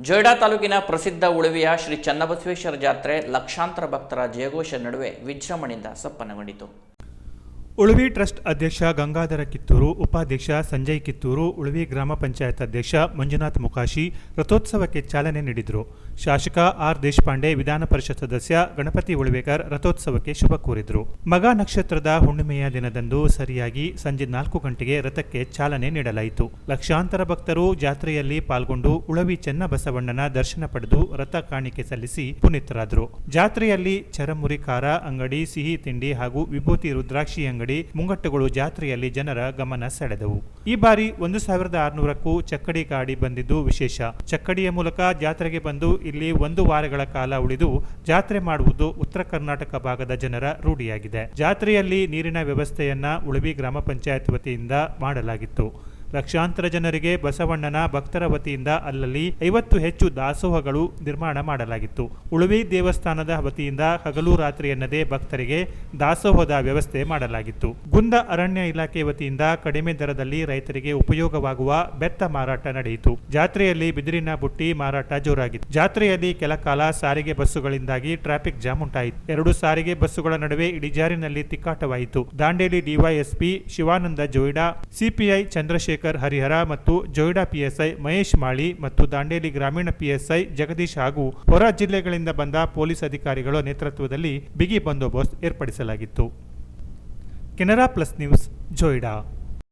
ಜೊಯ್ಡಾ ತಾಲೂಕಿನ ಪ್ರಸಿದ್ಧ ಉಳುವಿಯ ಶ್ರೀ ಚನ್ನಬಸವೇಶ್ವರ ಜಾತ್ರೆ ಲಕ್ಷಾಂತರ ಭಕ್ತರ ಜಯಘೋಷ ನಡುವೆ ವಿಜೃಂಭಣೆಯಿಂದ ಸಂಪನ್ನಗೊಂಡಿತು ಉಳುವಿ ಟ್ರಸ್ಟ್ ಅಧ್ಯಕ್ಷ ಗಂಗಾಧರ ಕಿತ್ತೂರು, ಉಪಾಧ್ಯಕ್ಷ ಸಂಜಯ್ ಕಿತ್ತೂರು, ಉಳುವಿ ಗ್ರಾಮ ಪಂಚಾಯತ್ ಅಧ್ಯಕ್ಷ ಮಂಜುನಾಥ್ ಮುಖಾಶಿ ರಥೋತ್ಸವಕ್ಕೆ ಚಾಲನೆ ನೀಡಿದರು. ಶಾಸಕ ಆರ್ ದೇಶಪಾಂಡೆ, ವಿಧಾನ ಪರಿಷತ್ ಸದಸ್ಯ ಗಣಪತಿ ಉಳುವೇಕರ್ ರಥೋತ್ಸವಕ್ಕೆ ಶುಭ ಕೋರಿದರು. ಮಗ ನಕ್ಷತ್ರದ ಹುಣ್ಣಿಮೆಯ ದಿನದಂದು ಸರಿಯಾಗಿ ಸಂಜೆ ನಾಲ್ಕು ಗಂಟೆಗೆ ರಥಕ್ಕೆ ಚಾಲನೆ ನೀಡಲಾಯಿತು. ಲಕ್ಷಾಂತರ ಭಕ್ತರು ಜಾತ್ರೆಯಲ್ಲಿ ಪಾಲ್ಗೊಂಡು ಉಳವಿ ಚೆನ್ನಬಸವಣ್ಣನ ದರ್ಶನ ಪಡೆದು ರಥ ಕಾಣಿಕೆ ಸಲ್ಲಿಸಿ ಪುನೀತರಾದರು. ಜಾತ್ರೆಯಲ್ಲಿ ಚರಮುರಿ ಖಾರ, ಅಂಗಡಿ, ಸಿಹಿ ತಿಂಡಿ ಹಾಗೂ ವಿಭೂತಿ ರುದ್ರಾಕ್ಷಿ ಅಂಗಡಿ ಮುಂಗಟ್ಟುಗಳು ಜಾತ್ರೆಯಲ್ಲಿ ಜನರ ಗಮನ ಸೆಳೆದವು. ಈ ಬಾರಿ ಒಂದು ಸಾವಿರದ ಆರುನೂರಕ್ಕೂ ಚಕ್ಕಡಿ ಗಾಡಿ ಬಂದಿದ್ದು ವಿಶೇಷ. ಚಕ್ಕಡಿಯ ಮೂಲಕ ಜಾತ್ರೆಗೆ ಬಂದು ಇಲ್ಲಿ ಒಂದು ವಾರಗಳ ಕಾಲ ಉಳಿದು ಜಾತ್ರೆ ಮಾಡುವುದು ಉತ್ತರ ಕರ್ನಾಟಕ ಭಾಗದ ಜನರ ರೂಢಿಯಾಗಿದೆ. ಜಾತ್ರೆಯಲ್ಲಿ ನೀರಿನ ವ್ಯವಸ್ಥೆಯನ್ನ ಉಳುವಿ ಗ್ರಾಮ ಪಂಚಾಯತ್ ವತಿಯಿಂದ ಮಾಡಲಾಗಿತ್ತು. ಲಕ್ಷಾಂತರ ಜನರಿಗೆ ಬಸವಣ್ಣನ ಭಕ್ತರ ವತಿಯಿಂದ ಅಲ್ಲಲ್ಲಿ ಐವತ್ತು ಹೆಚ್ಚು ದಾಸೋಹಗಳು ನಿರ್ಮಾಣ ಮಾಡಲಾಗಿತ್ತು. ಉಳುವಿ ದೇವಸ್ಥಾನದ ವತಿಯಿಂದ ಹಗಲು ರಾತ್ರಿ ಎನ್ನದೇ ಭಕ್ತರಿಗೆ ದಾಸೋಹದ ವ್ಯವಸ್ಥೆ ಮಾಡಲಾಗಿತ್ತು. ಗುಂದ ಅರಣ್ಯ ಇಲಾಖೆ ವತಿಯಿಂದ ಕಡಿಮೆ ದರದಲ್ಲಿ ರೈತರಿಗೆ ಉಪಯೋಗವಾಗುವ ಬೆತ್ತ ಮಾರಾಟ ನಡೆಯಿತು. ಜಾತ್ರೆಯಲ್ಲಿ ಬಿದಿರಿನ ಬುಟ್ಟಿ ಮಾರಾಟ ಜೋರಾಗಿತ್ತು. ಜಾತ್ರೆಯಲ್ಲಿ ಕೆಲ ಕಾಲ ಸಾರಿಗೆ ಬಸ್ಸುಗಳಿಂದಾಗಿ ಟ್ರಾಫಿಕ್ ಜಾಮ್ ಉಂಟಾಯಿತು. ಎರಡು ಸಾರಿಗೆ ಬಸ್ಸುಗಳ ನಡುವೆ ಇಳಿಜಾರಿನಲ್ಲಿ ತಿಕ್ಕಾಟವಾಯಿತು. ದಾಂಡೇಲಿ ಡಿವೈಎಸ್ಪಿ ಶಿವಾನಂದ ಜೋಯ್ಡಾ, ಸಿಪಿಐ ಚಂದ್ರಶೇಖರ್ ಹರಿಹರ ಮತ್ತು ಜೊಯ್ಡಾ ಪಿಎಸ್ಐ ಮಹೇಶ್ ಮಾಳಿ ಮತ್ತು ದಾಂಡೇಲಿ ಗ್ರಾಮೀಣ ಪಿಎಸ್ಐ ಜಗದೀಶ್ ಹಾಗೂ ಹೊರ ಜಿಲ್ಲೆಗಳಿಂದ ಬಂದ ಪೊಲೀಸ್ ಅಧಿಕಾರಿಗಳ ನೇತೃತ್ವದಲ್ಲಿ ಬಿಗಿ ಬಂದೋಬಸ್ತ್ ಏರ್ಪಡಿಸಲಾಗಿತ್ತು. Canara plus news, Joida.